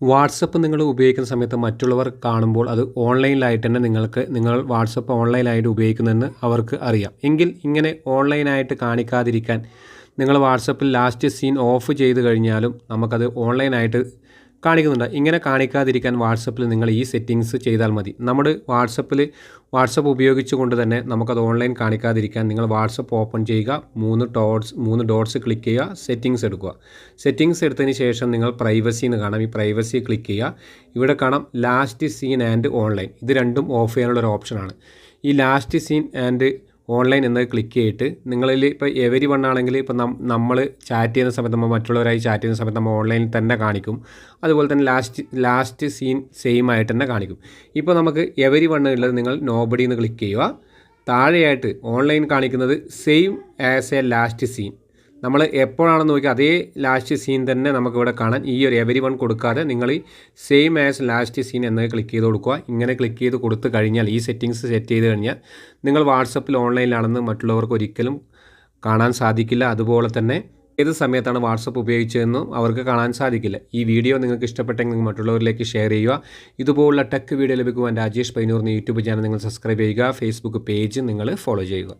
WhatsApp നിങ്ങൾ ഉപയോഗിക്കുന്ന സമയത്ത് മറ്റുള്ളവർ കാണുമ്പോൾ അത് ഓൺലൈനിലായിട്ട് തന്നെ നിങ്ങൾക്ക് നിങ്ങൾ വാട്സപ്പ് ഓൺലൈനായിട്ട് ഉപയോഗിക്കുന്നതെന്ന് അവർക്ക് അറിയാം. എങ്കിൽ ഇങ്ങനെ ഓൺലൈനായിട്ട് കാണിക്കാതിരിക്കാൻ നിങ്ങൾ വാട്സപ്പിൽ ലാസ്റ്റ് സീൻ ഓഫ് ചെയ്ത് കഴിഞ്ഞാലും നമുക്കത് ഓൺലൈനായിട്ട് കാണിക്കുന്നുണ്ട്. ഇങ്ങനെ കാണിക്കാതിരിക്കാൻ വാട്സപ്പിൽ നിങ്ങൾ ഈ സെറ്റിങ്സ് ചെയ്താൽ മതി. നമ്മുടെ വാട്സപ്പിൽ വാട്സപ്പ് ഉപയോഗിച്ചുകൊണ്ട് തന്നെ നമുക്കത് ഓൺലൈൻ കാണിക്കാതിരിക്കാൻ നിങ്ങൾ വാട്സപ്പ് ഓപ്പൺ ചെയ്യുക മൂന്ന് ഡോട്ട്സ് മൂന്ന് ഡോട്ട്സ് ക്ലിക്ക് ചെയ്യുക സെറ്റിങ്സ് എടുക്കുക. സെറ്റിങ്സ് എടുത്തതിന് ശേഷം നിങ്ങൾ പ്രൈവസി എന്ന് കാണാം. ഈ പ്രൈവസി ക്ലിക്ക് ചെയ്യുക. ഇവിടെ കാണാം ലാസ്റ്റ് സീൻ ആൻഡ് ഓൺലൈൻ ഇത് രണ്ടും ഓഫ് ചെയ്യാനുള്ള ഒരു ഓപ്ഷനാണ് ഈ ലാസ്റ്റ് സീൻ ആൻഡ് ഓൺലൈൻ എന്നത് ക്ലിക്ക് ചെയ്തിട്ട് നിങ്ങളിൽ ഇപ്പോൾ എവരി വൺ ആണെങ്കിൽ ഇപ്പോൾ നമ്മൾ ചാറ്റ് ചെയ്യുന്ന സമയത്ത് നമ്മൾ മറ്റുള്ളവരായി ചാറ്റ് ചെയ്യുന്ന സമയത്ത് നമ്മൾ ഓൺലൈനിൽ തന്നെ കാണിക്കും. അതുപോലെ തന്നെ ലാസ്റ്റ് ലാസ്റ്റ് സീൻ സെയിം ആയിട്ട് തന്നെ കാണിക്കും. ഇപ്പോൾ നമുക്ക് എവരി വൺ ഉള്ളത് നിങ്ങൾ നോബഡി എന്ന് ക്ലിക്ക് ചെയ്യുക. താഴെയായിട്ട് ഓൺലൈൻ കാണിക്കുന്നത് same as a last seen നമ്മൾ എപ്പോഴാണെന്ന് നോക്കി അതേ ലാസ്റ്റ് സീൻ തന്നെ നമുക്കിവിടെ കാണാൻ ഈ ഒരു എവരി വൺ കൊടുക്കാതെ നിങ്ങൾ സെയിം ആസ് ലാസ്റ്റ് സീൻ എന്നത് ക്ലിക്ക് ചെയ്ത് കൊടുക്കുക. ഇങ്ങനെ ക്ലിക്ക് ചെയ്ത് കൊടുത്തു കഴിഞ്ഞാൽ ഈ സെറ്റിങ്സ് സെറ്റ് ചെയ്ത് കഴിഞ്ഞാൽ നിങ്ങൾ വാട്സപ്പിൽ ഓൺലൈനിലാണെന്ന് മറ്റുള്ളവർക്ക് ഒരിക്കലും കാണാൻ സാധിക്കില്ല. അതുപോലെ തന്നെ ഏത് സമയത്താണ് വാട്സപ്പ് ഉപയോഗിച്ചതെന്നും അവർക്ക് കാണാൻ സാധിക്കില്ല. ഈ വീഡിയോ നിങ്ങൾക്ക് ഇഷ്ടപ്പെട്ടെങ്കിൽ മറ്റുള്ളവരിലേക്ക് ഷെയർ ചെയ്യുക. ഇതുപോലുള്ള ടെക് വീഡിയോ ലഭിക്കുവാൻ രാജേഷ് പൈനൂറിന് യൂട്യൂബ് ചാനൽ നിങ്ങൾ സബ്സ്ക്രൈബ് ചെയ്യുക. ഫേസ്ബുക്ക് പേജ് നിങ്ങൾ ഫോളോ ചെയ്യുക.